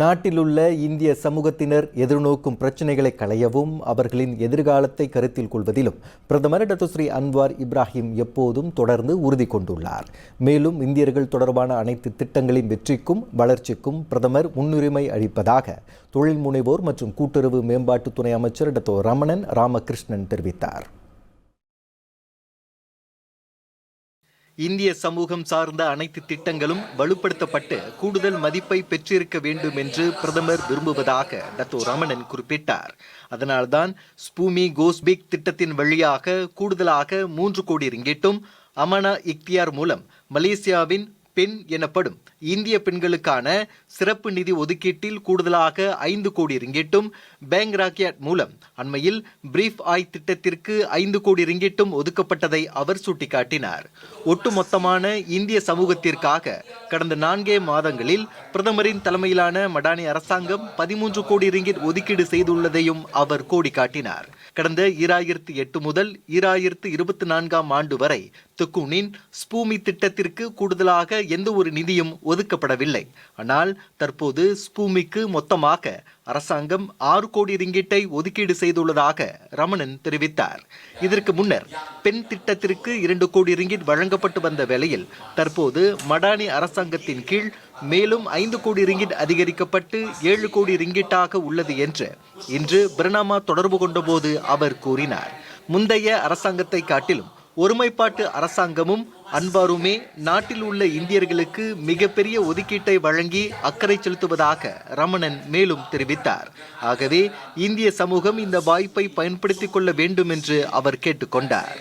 நாட்டிலுள்ள இந்திய சமூகத்தினர் எதிர்நோக்கும் பிரச்சினைகளை களையவும் அவர்களின் எதிர்காலத்தை கருத்தில் கொள்வதிலும் பிரதமர் டத்துஸ்ரீ அன்வார் இப்ராஹிம் எப்போதும் தொடர்ந்து உறுதி கொண்டுள்ளார். மேலும் இந்தியர்கள் தொடர்பான அனைத்து திட்டங்களின் வெற்றிக்கும் வளர்ச்சிக்கும் பிரதமர் முன்னுரிமை அளிப்பதாக தொழில் முனைவோர் மற்றும் கூட்டுறவு மேம்பாட்டு துணை அமைச்சர் டத்தோ ரமணன் ராமகிருஷ்ணன் தெரிவித்தார். இந்திய சமூகம் சார்ந்த அனைத்து திட்டங்களும் வலுப்படுத்தப்பட்டு கூடுதல் மதிப்பை பெற்றிருக்க வேண்டும் என்று பிரதமர் விரும்புவதாக டத்தோ ரமணன் குறிப்பிட்டார். அதனால்தான் ஸ்பூமி கோஸ்பிக் திட்டத்தின் வழியாக கூடுதலாக மூன்று கோடி ரிங்கிட்டும் அமனா இக்தியார் மூலம் மலேசியாவின் பெண் எனப்படும் இந்திய பெண்களுக்கான சிறப்பு நிதி ஒதுக்கீட்டில் கூடுதலாக ஐந்து கோடி ரிங்கிட்டும் பேங்க் ராக்கியாட் மூலம் அண்மையில் பிரீஃப் ஆய் திட்டத்திற்கு ஐந்து கோடி ரிங்கிட்டும் ஒதுக்கப்பட்டதை அவர் சுட்டிக்காட்டினார். ஒட்டுமொத்தமான இந்திய சமூகத்திற்காக கடந்த நான்கே மாதங்களில் பிரதமரின் தலைமையிலான மடானி அரசாங்கம் பதிமூன்று கோடி ரிங்கிட் ஒதுக்கீடு செய்துள்ளதையும் அவர் கோடி காட்டினார் கடந்த ஈராயிரத்து எட்டு முதல் ஈராயிரத்து இருபத்தி நான்காம் ஆண்டு வரை துக்குனின் ஸ்பூமி திட்டத்திற்கு கூடுதலாக எந்த ஒரு நிதியும் ஒதுக்கப்படவில்லை. ஆனால் தற்போது ஸ்பூமிக்கு மொத்தமாக அரசாங்கம் ஆறு கோடி ரிங்கிட்டை ஒதுக்கீடு செய்துள்ளதாக ரமணன் தெரிவித்தார். இதற்கு முன்னர் பெண் திட்டத்திற்கு இரண்டு கோடி ரிங்கிட் வழங்கப்பட்டு வந்த வேளையில் தற்போது மடானி அரசாங்கத்தின் கீழ் மேலும் ஐந்து கோடி ரிங்கிட் அதிகரிக்கப்பட்டு ஏழு கோடி ரிங்கிட்டாக உள்ளது என்று இன்று பிரணாமா தொடர்பு கொண்டபோது அவர் கூறினார். முந்தைய அரசாங்கத்தை காட்டிலும் ஒருமைப்பாட்டு அரசாங்கமும் அன்பாருமே நாட்டில் உள்ள இந்தியர்களுக்கு மிகப்பெரிய ஒதுக்கீட்டை வழங்கி அக்கறை செலுத்துவதாக ரமணன் மேலும் தெரிவித்தார். ஆகவே இந்திய சமூகம் இந்த வாய்ப்பை பயன்படுத்திக் கொள்ள வேண்டும் என்று அவர் கேட்டுக்கொண்டார்